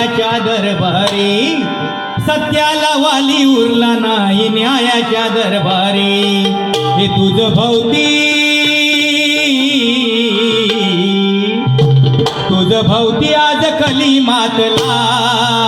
न्यायाच्या दरबारी. सत्याला वाली उरला नाही न्यायाच्या दरबारी. हे तुझ भोवती तुझ भोवती आज कली मातला.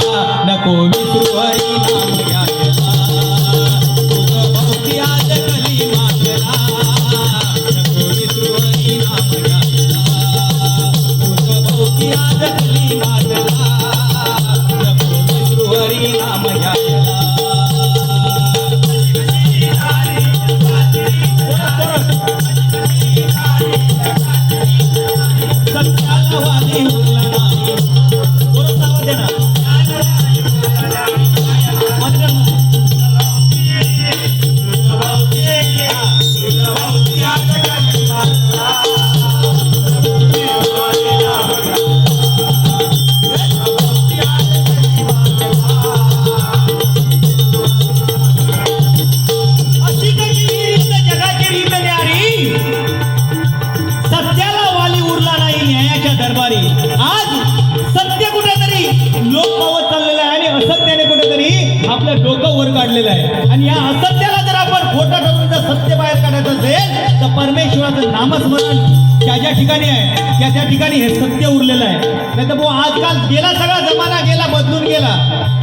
ठिकाणी आहे. त्या त्या ठिकाणी हे सत्य उरलेलं आहे. नाही तर भाऊ आजकाल गेला सगळा जमाना गेला बदलून गेला.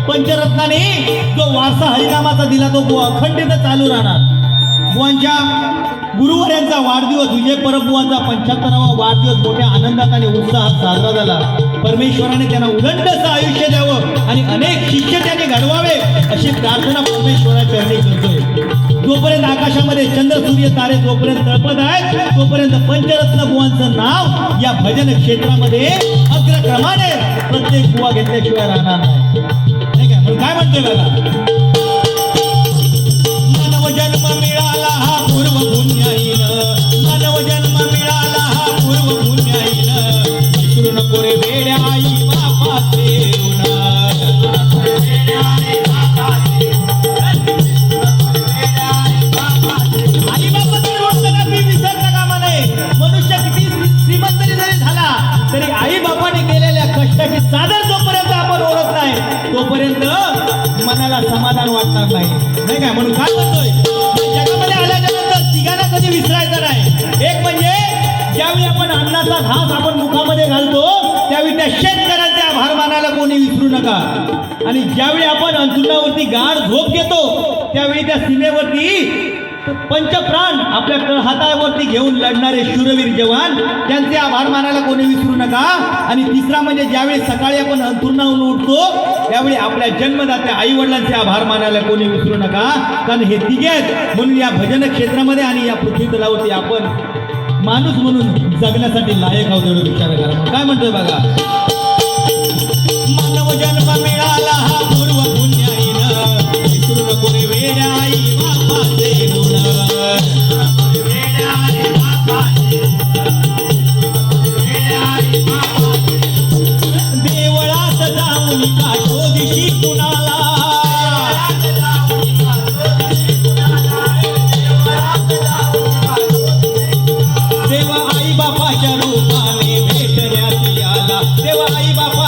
पंचरत्नाने जो वारसा हरिनामाचा दिला तो अखंडित चालू राहणार. बुवांच्या गुरुवार यांचा वाढदिवस विजय परबुवांचा पंच्याहत्तरावा वाढदिवस मोठ्या आनंदात आणि उत्साहात साजरा झाला. परमेश्वराने त्यांना उलंडचं आयुष्य द्यावं आणि अनेक शिष्य त्यांनी घडवावे अशी प्रार्थना परमेश्वराच्या चरणी करतोय. जोपर्यंत आकाशामध्ये चंद्र सूर्य तारे जोपर्यंत तळपत आहेत तोपर्यंत पंचरत्न बुवांचं नाव या भजन क्षेत्रामध्ये अग्रक्रमाने प्रत्येक बुवा घेतल्याशिवाय राहणार नाही. नाही काय काय म्हणतोय बघा आणि ज्यावेळी आपण अंथरुणावरती गाढ झोप घेतो त्यावेळी त्या सीमेवरती पंचप्राण आपल्या हातावरती घेऊन लढणारे शूरवीर जवान त्यांचे आभार मानायला कोणी विसरू नका. आणि तिसरा म्हणजे ज्यावेळी सकाळी आपण अंथरुणावरून उठतो त्यावेळी आपल्या जन्मदात्या आई वडिलांचे आभार मानायला कोणी विसरू नका. कारण हे तिघे आहेत. म्हणून या भजन क्षेत्रामध्ये आणि या पृथ्वी तलावरती आपण माणूस म्हणून जगण्यासाठी लायक आहोत एवढं विचार करा. काय म्हणतोय बघा? आला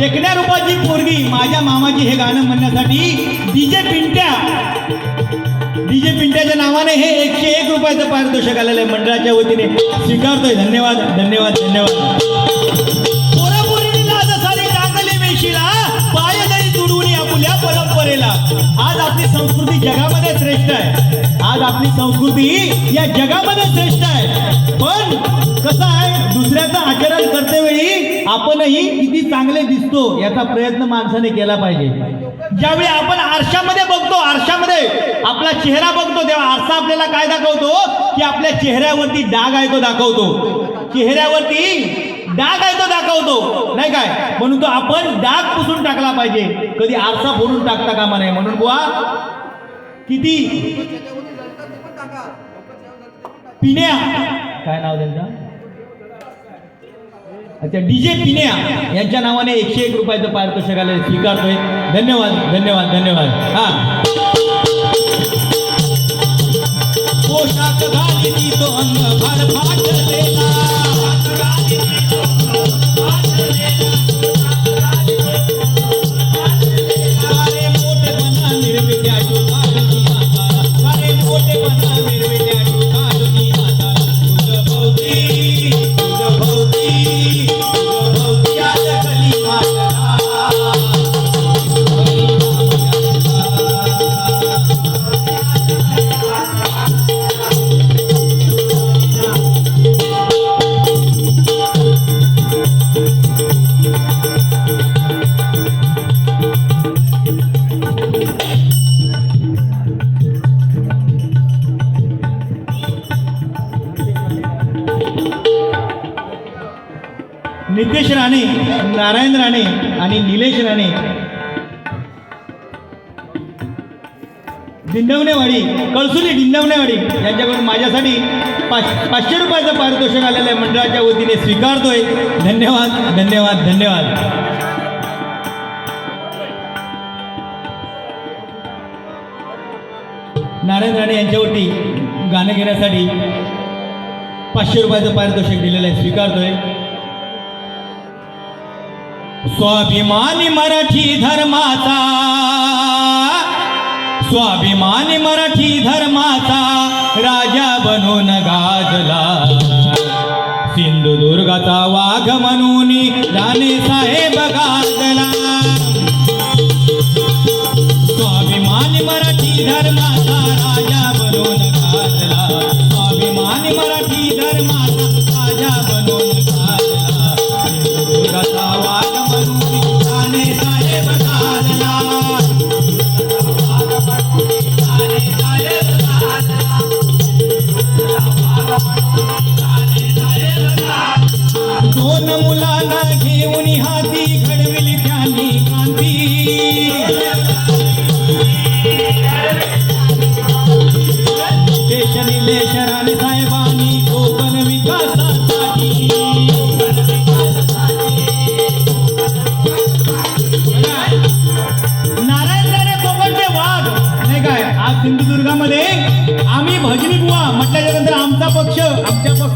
देखण्या रूपाची पोरगी माझ्या मामाची हे गाणं म्हणण्यासाठी डीजे पिंट्या. डीजे पिंट्याच्या नावाने हे एकशे एक रुपयाचं पारितोषिक आलेलं आहे मंडळाच्या वतीने. स्वीकारतोय. धन्यवाद धन्यवाद धन्यवाद. वेशीला पाय परंपरेला. आज आपली संस्कृती जगामध्ये श्रेष्ठ आहे. आज आपली संस्कृती या जगामध्ये श्रेष्ठ आहे. पण कसं आहे दुसऱ्याचं आचरण करतो आपणही किती चांगले दिसतो याचा प्रयत्न माणसाने केला पाहिजे. ज्यावेळी आपण आरशामध्ये बघतो आरशामध्ये आपला चेहरा बघतो तेव्हा आरसा आपल्याला काय दाखवतो? की आपल्या चेहऱ्यावरती डाग आहे तो दाखवतो. चेहऱ्यावरती डाग आहे तो दाखवतो. नाही काय? म्हणून तो आपण डाग पुसून टाकला पाहिजे. कधी आरसा फोडून टाकता कामा नाही म्हणून बुवा किती? पिण्या. काय नाव त्यांचं? अच्छा डीजे पिण्या यांच्या नावाने एकशे एक रुपयाचं पारितोषिक आलं स्वीकारतोय. धन्यवाद धन्यवाद धन्यवाद. हा. पोशाख घाली तो अंग भर फाटलेला. कारे नितेश राणे नारायण राणे आणि निलेश राणे दिंडवणेवाडी कळसुली दिंडवणेवाडी यांच्याकडून माझ्यासाठी पाच पाचशे रुपयाचं पारितोषिक आलेलं आहे. मंडळाच्या वतीने स्वीकारतोय. धन्यवाद धन्यवाद धन्यवाद. नारायण राणे यांच्यावरती गाणं घेण्यासाठी पाचशे रुपयाचं पारितोषिक दिलेलं आहे. स्वीकारतोय. स्वाभिमानी मराठी धर्माचा स्वाभिमानी मराठी धर्माचा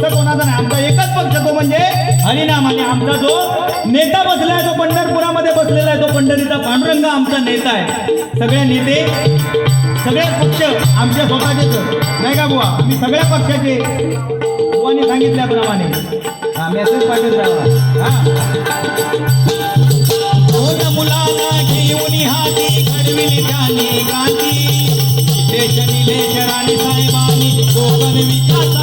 पक्ष कोणाचा नाही? आमचा एकच पक्ष तो म्हणजे हरिनाम. आणि आमचा जो नेता बसला आहे तो पंढरपुरामध्ये बसलेला आहे तो पंढरीचा पांडुरंग आमचा नेता आहे. सगळे नेते सगळे पक्ष आमच्या स्वतःचेच नाही का बुवा? आम्ही सगळ्या पक्षाचे बुवाने सांगितल्याप्रमाणे हा मेसेज पाठवत राहा. हा. दोन मुलांना घेऊन हाती घडविली त्यांनी गांधी. निलेश राणी साहेबांनी कोकण विकास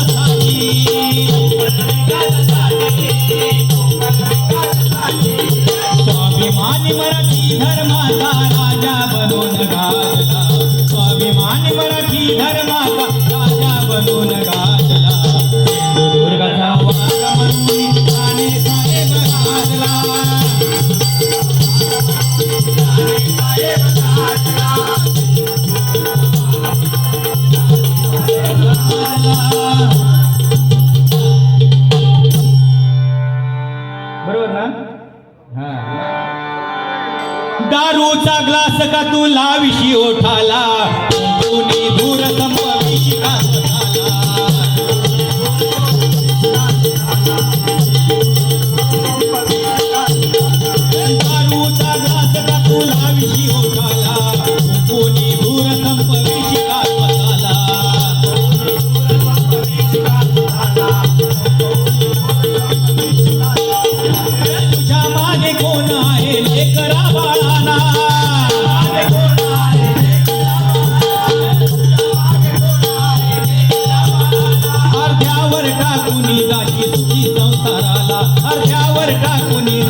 दारूचा ग्लास का तू लाविशी ओठाला?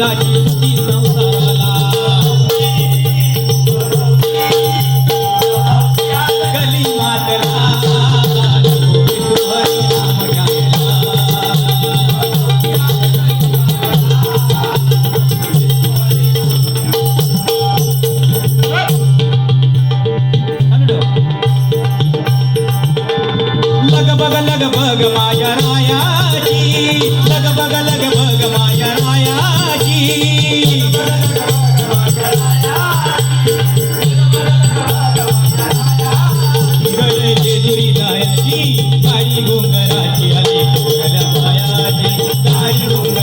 сказать गोंगराची आली कोरल्या बायाची गाडी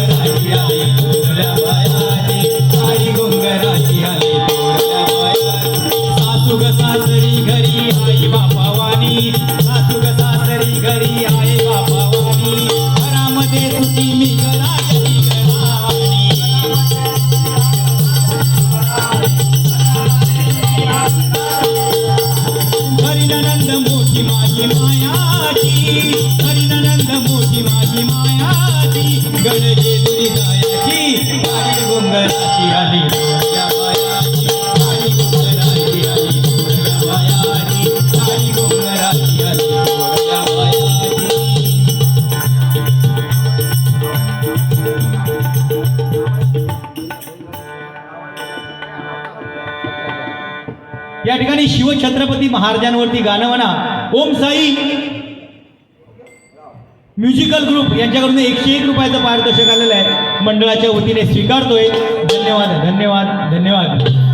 मोठी माझी मायाची. हरिनंद मोठी माझी मायाची. गणजे तुरी जायाची गाडी गोंगराची आली या ठिकाणी शिवछत्रपती महाराजांवरती गाणं म्हणा. ओम साई म्युझिकल ग्रुप यांच्याकडून एकशे एक रुपयाचं पारितोषिक आलेलं आहे. मंडळाच्या वतीने स्वीकारतोय. धन्यवाद धन्यवाद धन्यवाद.